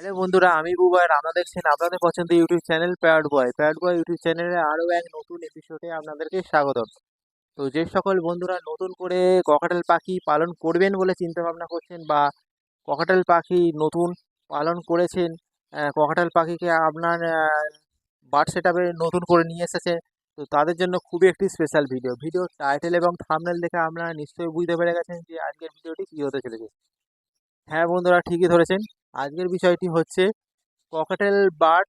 Hello বন্ধুরা, আমি বুবাই আপনারা দেখছেন আপনাদের পছন্দের YouTube channel Pad Boy Pad Boy YouTube চ্যানেলে আরও এক নতুন এপিসোডে আপনাদেরকে স্বাগতম। তো যে সকল বন্ধুরা নতুন করে ককাটেল পাখি পালন করবেন বলে চিন্তা ভাবনা করছেন বা ককাটেল পাখি নতুন পালন করেছেন ককাটেল পাখিকে আপনার বার্ড সেট নতুন করে নিয়ে এসেছে, তো তাদের জন্য খুবই একটি স্পেশাল ভিডিও ভিডিও টাইটেল এবং থাম্বনেল দেখে আপনারা নিশ্চয়ই বুঝতে পেরে গেছেন যে আজকের ভিডিওটি কী হতে চলেছে। হ্যাঁ বন্ধুরা, ঠিকই ধরেছেন। আজকের বিষয়টি হচ্ছে ককাটেল বার্ড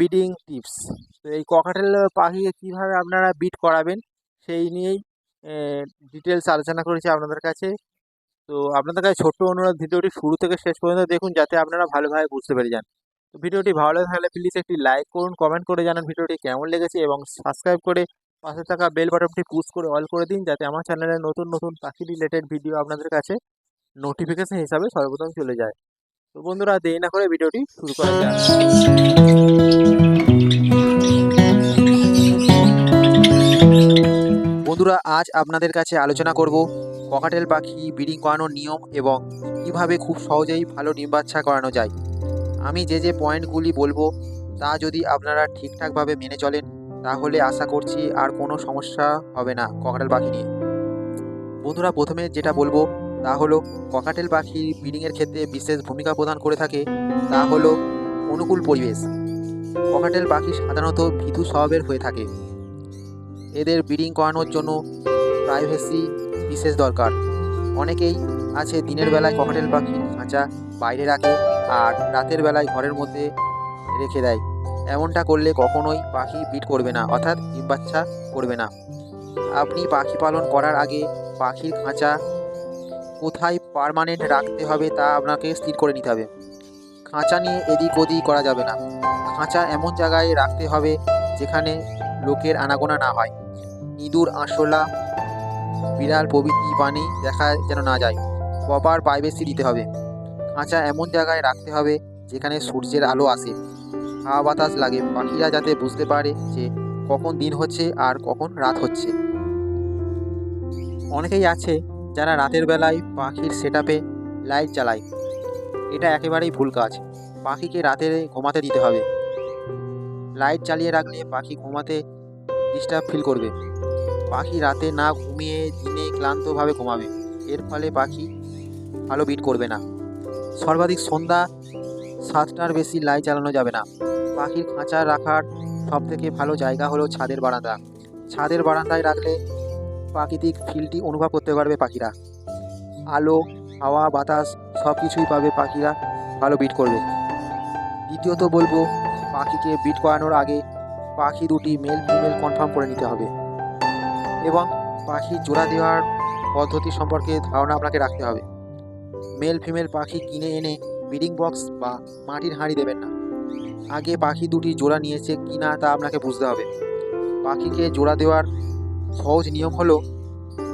বিডিং টিপস তো এই ককাটেল পাখিকে কীভাবে আপনারা বিট করাবেন, সেই নিয়েই ডিটেলস আলোচনা করেছি আপনাদের কাছে। তো আপনাদের কাছে ছোট্ট অনুরোধ, ভিডিওটি শুরু থেকে শেষ পর্যন্ত দেখুন, যাতে আপনারা ভালোভাবে বুঝতে পেরে যান। তো ভিডিওটি ভালো লাগে তাহলে প্লিজ একটি লাইক করুন কমেন্ট করে জানান ভিডিওটি কেমন লেগেছে এবং সাবস্ক্রাইব করে পাশে থাকা বেল বাটনটি পুশ করে অল করে দিন, যাতে আমার চ্যানেলে নতুন নতুন পাখি রিলেটেড ভিডিও আপনাদের কাছে নোটিফিকেশন হিসাবে সর্বপ্রথম চলে যায়। তো বন্ধুরা, দেরি না করে ভিডিওটি শুরু করা যাক। বন্ধুরা, আজ আপনাদের কাছে আলোচনা করব ককাটেল পাখি, ব্রিডিং করানোর নিয়ম এবং কীভাবে খুব সহজেই ভালো ডিম বাচ্চা করানো যায়। আমি যে যে পয়েন্টগুলি বলব, তা যদি আপনারা ঠিকঠাকভাবে মেনে চলেন, তাহলে আশা করছি আর কোনো সমস্যা হবে না ককাটেল পাখি নিয়ে। বন্ধুরা, প্রথমে যেটা বলব তা হলো, ককাটেল পাখি ব্রিডিংয়ের ক্ষেত্রে বিশেষ ভূমিকা প্রদান করে থাকে, তা হলো অনুকূল পরিবেশ। ককাটেল পাখি সাধারণত ভীতু স্বভাবের হয়ে থাকে। এদের ব্রিডিং করানোর জন্য প্রাইভেসি বিশেষ দরকার। অনেকেই আছে দিনের বেলায় ককাটেল পাখি খাঁচা বাইরে রাখে আর রাতের বেলায় ঘরের মধ্যে রেখে দেয়। এমনটা করলে কখনোই পাখি বিট করবে না, অর্থাৎ ডিম করবে না। আপনি পাখি পালন করার আগে পাখির খাঁচা কোথায় পার্মানেন্ট রাখতে হবে তা আপনাকে স্থির করে নিতে হবে। খাঁচা নিয়ে এদিক ওদিক করা যাবে না। খাঁচা এমন জায়গায় রাখতে হবে যেখানে লোকের আনাগোনা না হয়। ইঁদুর, আরশোলা, বিড়াল প্রভৃতি পানি দেখা যেন না যায়। প্রপার প্রাইভেসি দিতে হবে। খাঁচা এমন জায়গায় রাখতে হবে যেখানে সূর্যের আলো আসে। হাওয়া বাতাস লাগে। পাখিরা যাতে বুঝতে পারে যে কখন দিন হচ্ছে আর কখন রাত হচ্ছে। অনেকেই আছে যারা রাতের বেলায় পাখির সেট লাইট জ্বালায়, এটা একেবারেই ভুল কাজ। পাখিকে রাতে ঘুমাতে দিতে হবে। লাইট চালিয়ে রাখলে পাখি ঘুমাতে ডিস্টার্ব ফিল করবে। পাখি রাতে না ঘুমিয়ে দিনে ক্লান্তভাবে ঘুমাবে। এর ফলে পাখি ভালো বিট করবে না। সর্বাধিক সন্ধ্যা সাতটার বেশি লাইট চালানো যাবে না। পাখির খাঁচা রাখার সবথেকে ভালো জায়গা হলো ছাদের বারান্দা। ছাদের বারান্দায় রাখলে প্রাকৃতিক ফিলটি অনুভব করতে পারবে পাখিরা। আলো, হাওয়া, বাতাস সব কিছুই পাবে পাখিরা ভালো বিট করবে। দ্বিতীয়ত বলব, পাখিকে বিট করানোর আগে পাখি দুটি মেল ফিমেল কনফার্ম করে নিতে হবে এবং পাখি জোড়া দেওয়ার পদ্ধতি সম্পর্কে ধারণা আপনাকে রাখতে হবে। মেল ফিমেল পাখি কিনে এনে ব্রিডিং বক্স বা মাটির হাঁড়ি দেবেন না। আগে পাখি দুটি জোড়া নিয়েছে কি না তা আপনাকে বুঝতে হবে। পাখিকে জোড়া দেওয়ার সহজ নিয়ম হলো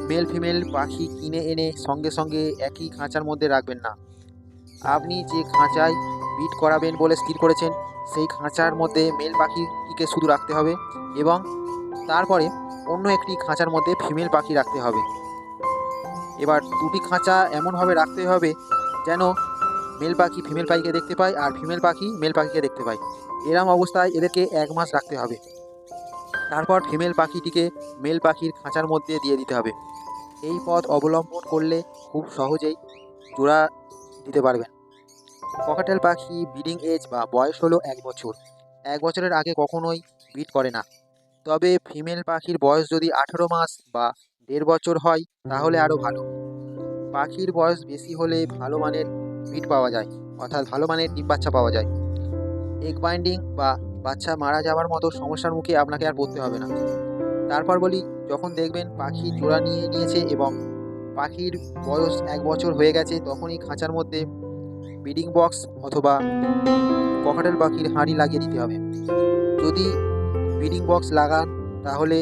মেল ফিমেল পাখি কিনে এনে সঙ্গে সঙ্গে একই খাঁচার মধ্যে রাখবেন না। আপনি যে খাঁচায় বিট করাবেন বলে স্থির করেছেন, সেই খাঁচার মধ্যে মেল পাখিকে শুধু রাখতে হবে এবং তারপরে অন্য একটি খাঁচার মধ্যে ফিমেল পাখি রাখতে হবে। এবার দুটি খাঁচা এমনভাবে রাখতে হবে যেন মেল পাখি ফিমেল পাখিকে দেখতে পায় আর ফিমেল পাখি মেল পাখিকে দেখতে পায়। এরম অবস্থায় এদেরকে এক মাস রাখতে হবে। তারপর ফিমেল পাখিটিকে মেল পাখির খাঁচার মধ্যে দিয়ে দিতে হবে। এই পথ অবলম্বন করলে খুব সহজেই জোড়া দিতে পারবেন। ককাটেল পাখি ব্রিডিং এজ বা বয়স হলো এক বছর। এক বছরের আগে কখনোই ব্রিড করে না। তবে ফিমেল পাখির বয়স যদি আঠেরো মাস বা দেড় বছর হয়, তাহলে আরও ভালো। পাখির বয়স বেশি হলে ভালো মানের ব্রিড পাওয়া যায়, অর্থাৎ ভালো মানের ডিম বাচ্চা পাওয়া যায়। এগ বাইন্ডিং বা বাচ্চা মারা যাওয়ার মতো সমস্যার মুখে আপনাকে আর পড়তে হবে না। তারপর বলি, যখন দেখবেন পাখি জোড়া নিয়ে নিয়েছে এবং পাখির বয়স এক বছর হয়ে গেছে, তখনই খাঁচার মধ্যে ব্রিডিং বক্স অথবা ককাটেল পাখির হাঁড়ি লাগিয়ে দিতে হবে। যদি ব্রিডিং বক্স লাগান, তাহলে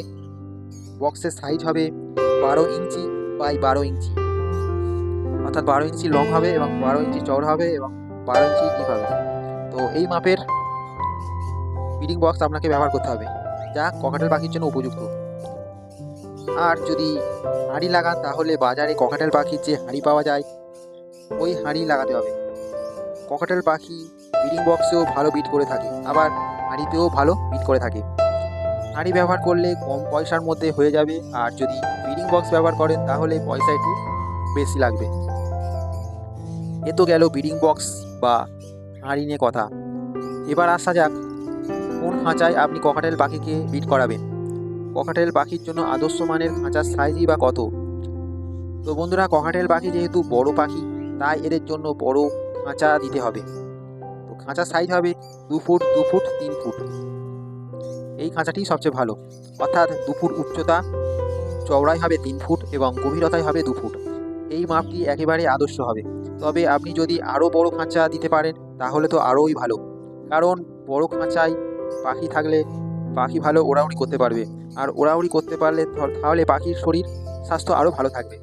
বক্সের সাইজ হবে বারো ইঞ্চি বাই বারো ইঞ্চি। অর্থাৎ বারো ইঞ্চি লং হবে এবং বারো ইঞ্চি চওড়া হবে এবং বারো ইঞ্চি ডিপ হবে তো এই মাপের ব্রিডিং বক্স আপনাকে ব্যবহার করতে হবে, যা ককাটেল পাখির জন্য উপযুক্ত। আর যদি হাঁড়ি লাগান, তাহলে বাজারে ককাটেল পাখির যে হাঁড়ি পাওয়া যায়, ওই হাঁড়ি লাগাতে হবে। ককাটেল পাখি ব্রিডিং বক্সেও ভালো বিট করে থাকে, আবার হাঁড়িতেও ভালো বিট করে থাকে। হাঁড়ি ব্যবহার করলে কম পয়সার মধ্যে হয়ে যাবে, আর যদি ব্রিডিং বক্স ব্যবহার করেন, তাহলে পয়সা একটু বেশি লাগবে। এ তো গেল ব্রিডিং বক্স বা হাঁড়ি নিয়ে কথা। এবার আসা যাক কোন খাঁচায় আপনি ককাটেল পাখিকে বিট করাবেন? ককাটেল পাখির জন্য আদর্শ মানের খাঁচার সাইজই বা কত? তো বন্ধুরা, ককাটেল পাখি যেহেতু বড় পাখি, তাই এদের জন্য বড় খাঁচা দিতে হবে। তো খাঁচার সাইজ হবে দু ফুট দু ফুট, তিন ফুট। এই খাঁচাটি সবচেয়ে ভালো। অর্থাৎ দু ফুট উচ্চতা চওড়াই হবে তিন ফুট এবং গভীরতাই হবে দু ফুট। এই মাপটি একেবারে আদর্শ হবে। তবে আপনি যদি আরও বড় খাঁচা দিতে পারেন, তাহলে তো আরোই ভালো। কারণ বড় খাঁচায় পাখি থাকলে পাখি ভালো ওড়াউড়ি করতে পারবে। আর ওড়াউড়ি করতে পারলে তাহলে পাখির শরীর স্বাস্থ্য আরও ভালো থাকবে।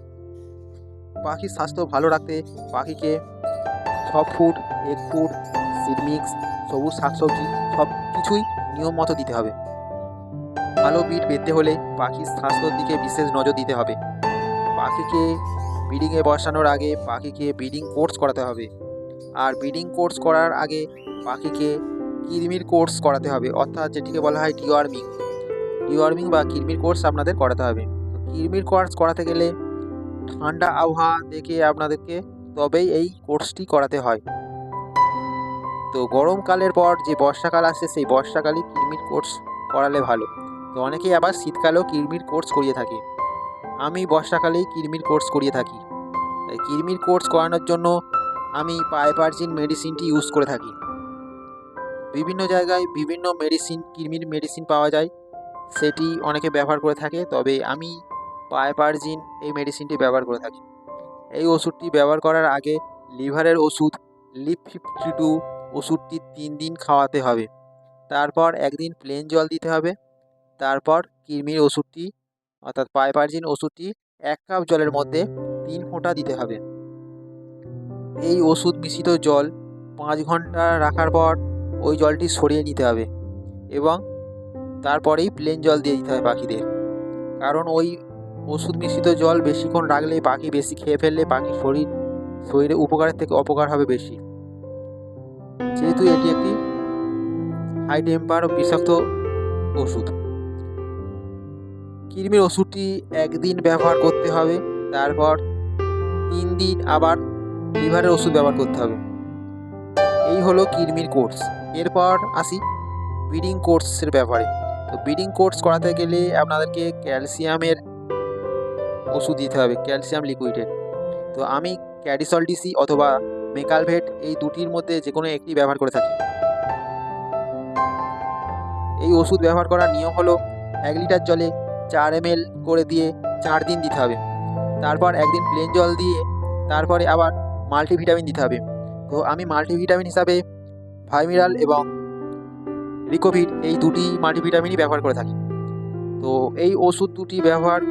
পাখির স্বাস্থ্য ভালো রাখতে পাখিকে সব food egg food seed mix সবুজ শাকসবজি, সব কিছুই নিয়ম মতো দিতে হবে। ভালো বিট পেতে হলে পাখির স্বাস্থ্যর দিকে বিশেষ নজর দিতে হবে। পাখিকে ব্রিডিংয়ে বসানোর আগে পাখিকে ব্রিডিং কোর্স করাতে হবে। আর ব্রিডিং কোর্স করার আগে পাখিকে কিরমির কোর্স করাতে হবে। অর্থাৎ যেটিকে বলা হয় ডিওয়ার্মিং ডিওয়ার্মিং বা কিরমির কোর্স আপনাদের করাতে হবে। কিরমির কোর্স করাতে গেলে ঠান্ডা আবহাওয়া দেখে আপনাদেরকে তবেই এই কোর্সটি করাতে হয়। তো গরমকালের পর যে বর্ষাকাল আসে সেই বর্ষাকালই কিরমির কোর্স করালে ভালো। তো অনেকেই আবার শীতকালেও কিরমির কোর্স করিয়ে থাকে। আমি বর্ষাকালেই কিরমির কোর্স করিয়ে থাকি। তাই কিরমির কোর্স করানোর জন্য আমি পাইপারজিন মেডিসিনটি ইউজ করে থাকি। বিভিন্ন জায়গায় বিভিন্ন মেডিসিন কৃমির মেডিসিন পাওয়া যায়। সেটি অনেকে ব্যবহার করে থাকে, তবে আমি পাইপারজিন এই মেডিসিনটি ব্যবহার করে থাকি। এই ওষুধটি ব্যবহার করার আগে লিভারের ওষুধ, লিপ ফিফটি টু ওষুধটি তিন দিন খাওয়াতে হবে। তারপর একদিন প্লেন জল দিতে হবে। তারপর কৃমির ওষুধটি, অর্থাৎ পাইপারজিন ওষুধটি এক কাপ জলের মধ্যে তিন ফোঁটা দিতে হবে। এই ওষুধ মিশ্রিত জল পাঁচ ঘণ্টা রাখার পর ওই জলটি সরিয়ে নিতে হবে এবং তারপরেই প্লেন জল দিয়ে দিতে হবে পাখিদের। কারণ ওই ওষুধ মিশ্রিত জল বেশিক্ষণ রাখলে পাখি বেশি খেয়ে ফেললে পাখির শরীর, শরীরে উপকারের থেকে অপকার হবে বেশি। যেহেতু এটি একটি হাই টেম্পার বিষাক্ত ওষুধ। কৃমির ওষুধটি একদিন ব্যবহার করতে হবে, তারপর তিন দিন আবার লিভারের ওষুধ ব্যবহার করতে হবে। এই হলো কিরমির কোর্স এরপর আসি ব্রিডিং কোর্সের ব্যাপারে। তো ব্রিডিং কোর্স করাতে গেলে আপনাদেরকে ক্যালসিয়ামের ওষুধ দিতে হবে ক্যালসিয়াম লিকুইডের তো আমি ক্যাডিসল ডিসি অথবা মেকালভেট এই দুটির মধ্যে যে কোনো একটি ব্যবহার করে থাকি। এই ওষুধ ব্যবহার করার নিয়ম হলো এক লিটার জলে চার এম করে দিয়ে চার দিন দিতে হবে। তারপর একদিন প্লেন জল দিয়ে, তারপরে আবার মাল্টিভিটামিন দিতে হবে। তো আমি মাল্টিভিটামিন হিসাবে ভাইমিরাল এবং রিকোভিড এই দুটি মাল্টিভিটামিনই ব্যবহার করে থাকি। তো এই ওষুধ দুটি ব্যবহার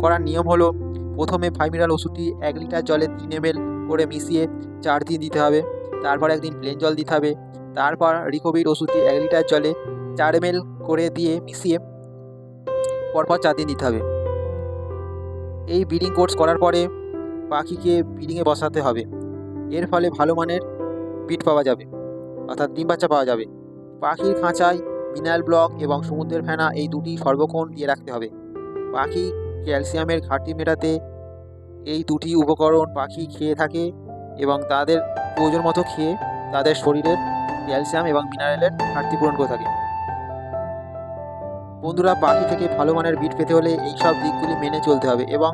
করার নিয়ম হলো, প্রথমে ফাইমিরাল ওষুধটি এক লিটার জলে তিন এম করে মিশিয়ে চার দিন দিতে হবে, তারপর একদিন প্লেন জল দিতে হবে, তারপর রিকোভিড ওষুধটি এক লিটার জলে চার এম করে দিয়ে মিশিয়ে পরপর চার দিন দিতে হবে। এই ব্রিডিং কোর্স করার পরে পাখিকে ব্রিডিংয়ে বসাতে হবে। এর ফলে ভালো মানের পিট পাওয়া যাবে। অর্থাৎ ডিম বাচ্চা পাওয়া যাবে। পাখির খাঁচায় মিনারেল ব্লক এবং সমুদ্রের ফেনা এই দুটি সর্বক্ষণ দিয়ে রাখতে হবে। পাখি ক্যালসিয়ামের ঘাটতি মেটাতে এই দুটি উপকরণ পাখি খেয়ে থাকে এবং তাদের প্রয়োজন মতো খেয়ে তাদের শরীরের ক্যালসিয়াম এবং মিনারেলের ঘাটতি পূরণ করে থাকে। বন্ধুরা, পাখি থেকে ভালো মানের বিট পেতে হলে এই সব দিকগুলি মেনে চলতে হবে এবং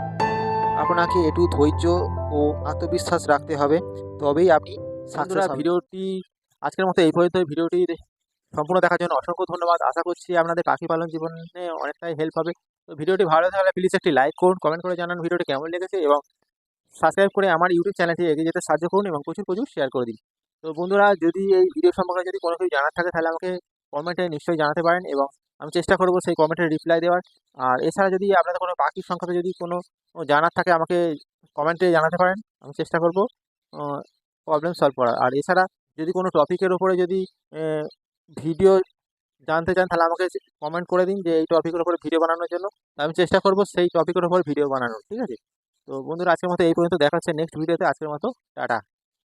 আপনাকে একটু ধৈর্য ও আত্মবিশ্বাস রাখতে হবে। তবেই আপনি বন্ধুরা ভিডিওটি আজকের মতো এই পর্যন্ত ভিডিওটি সম্পূর্ণ দেখার জন্য অসংখ্য ধন্যবাদ। আশা করছি আপনাদের পাখি পালন জীবনে অনেকটাই হেল্প হবে। তো ভিডিওটি ভালো থাকলে প্লিজ একটি লাইক করুন কমেন্ট করে জানান ভিডিওটি কেমন লেগেছে এবং সাবস্ক্রাইব করে আমার ইউটিউব চ্যানেলটি এগিয়ে যেতে সাহায্য করুন এবং প্রচুর প্রচুর শেয়ার করে দিন। তো বন্ধুরা যদি এই ভিডিও সম্পর্কে যদি কোনো কিছু জানার থাকে তাহলে আমাকে কমেন্টে নিশ্চয়ই জানাতে পারেন এবং আমি চেষ্টা করব সেই কমেন্টের রিপ্লাই দেওয়ার। আর এছাড়া যদি আপনাদের কোনো পাখির সংক্রান্ত যদি কোনো জানার থাকে আমাকে কমেন্টে জানাতে পারেন। আমি চেষ্টা করব। প্রবলেম সলভ করা আর এছাড়া যদি কোনো টপিকের ওপরে যদি ভিডিও জানতে চান, তাহলে আমাকে কমেন্ট করে দিন যে এই টপিকের ওপরে ভিডিও বানানোর জন্য। আমি চেষ্টা করব সেই টপিকের ওপর ভিডিও বানানোর, ঠিক আছে? তো বন্ধুরা, আজকের মতো এই পর্যন্ত। দেখাচ্ছে নেক্সট ভিডিওতে আজকের মতো, টাটা।